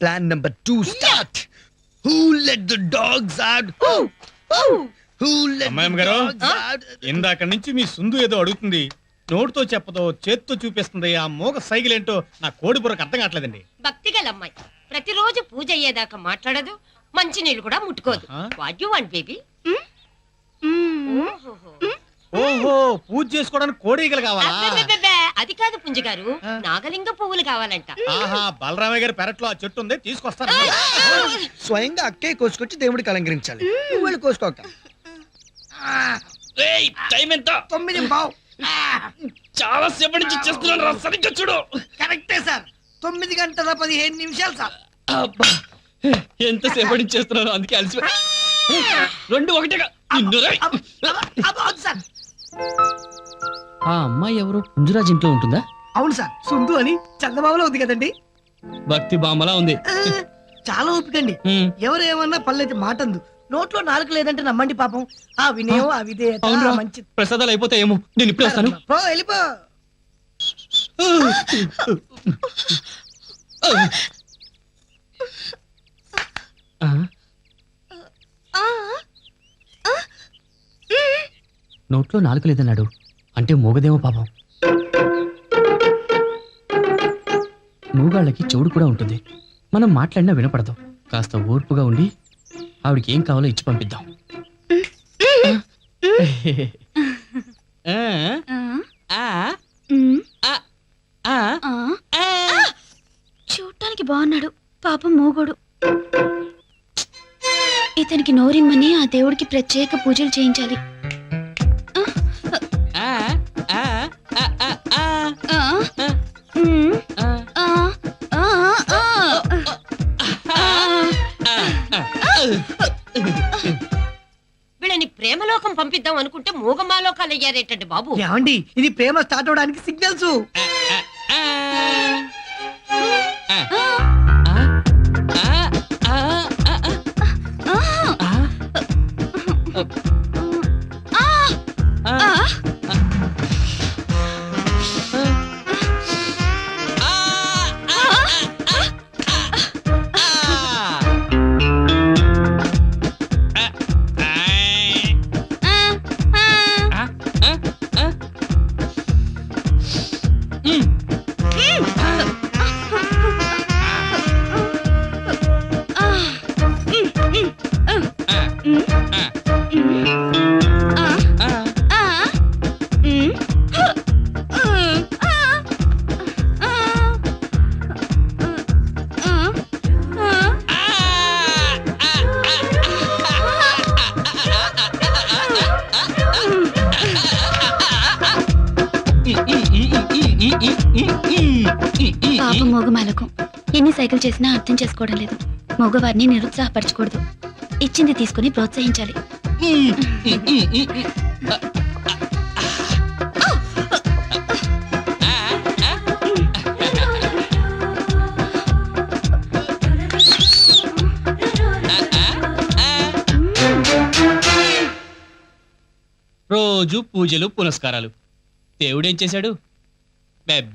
Plan number two start who let the dogs out who let అమ్మాయి గారు? Out ఇందాక నుంచి మీ సుందు ఏదో అడుగుతుంది. నోటితో చెప్పదో చేత్తో చూపిస్తుంది. ఆ మూగ సైకిల్ ఏంటో నా కోడి బుర్రకు అర్థం కావట్లేదండి. భక్తి గల అమ్మాయి. ప్రతిరోజు పూజ అయ్యేదాకా మాట్లాడదు మంచి నీళ్ళు కూడా ముట్టుకోదు. ఆహా. వాట్ యు వాంట్ బేబీ ఓహో పూజ చేసుకోవడానికి కోడీగలు కావాలా? అది కాదు పుంజ గారు. నాగలింగ పువ్వులు కావాలంట ఆహా బలరామయ్య గారి పెరట్లో ఆ చెట్టు ఉంది తీసుకొస్తాను స్వయంగా అక్కే కోసుకొచ్చి దేవుడికి అలంకరించాలి వెళ్ళి కోసుకోక టైం ఎంత తొమ్మిది బావ్ చాలా సేపటి నుంచి చేస్తున్నాను రా సరిగ్గా చూడు కరెక్టే సార్ తొమ్మిది గంటల పదిహేను నిమిషాలు సార్ అబ్బా ఎంత సేపటి నుంచి చేస్తున్నాను అందుకే అలసి రెండు నిన్ను రేయ్. సార్ ఆ అమ్మాయి ఎవరు? పుంజురాజ్ ఇంట్లో ఉంటుందా? అవును సార్ సుందు అని చందమామలో ఉంది కదండి. భక్తి బామ్మలా ఉంది. ఆ, చాలా ఓపికండి. ఉమ్, ఎవరు ఏమన్నా పల్లెతి మాటందు. నోట్లో నాలుక లేదంటే నమ్మండి పాపం. ఆ వినయం ఆ విధేయత అవునురా. ఆ మంచి ప్రసాదాలు అయిపోతాయేమో నేను ఇప్పుడే వస్తాను. పో వెళ్ళిపో. ఆ, నోట్లో నాలుక లేదన్నాడు. అంటే మూగదేమో పాపం. మూగాళ్ళకి చెవుడు కూడా ఉంటుంది. మనం మాట్లాడినా వినపడదు. కాస్త ఓర్పుగా ఉండి ఆవిడకి ఏం కావాలో ఇచ్చి పంపిద్దాం. ఆ, ఆ, ఆ, ఆ, ఆ. చూడటానికి బాగున్నాడు. పాపం మోగోడు. ఇతనికి నోరిమ్మని ఆ దేవుడికి ప్రత్యేక పూజలు చేయించాలి. పంపిద్దాం అనుకుంటే మూగమాలోకాలు అయ్యారేటండి బాబు. ఏమండి? ఇది ప్రేమ స్టార్ట్ అవడానికి సిగ్నల్స్ మోగమాలకం. ఎన్ని సైకిల్ చేసినా అర్థం చేసుకోవడం లేదు. మగవారిని నిరుత్సాహపరచకూడదు. ఇచ్చింది తీసుకుని ప్రోత్సహించాలి. రోజు పూజలు పునస్కారాలు. దేవుడేం చేశాడు? బెబ్బ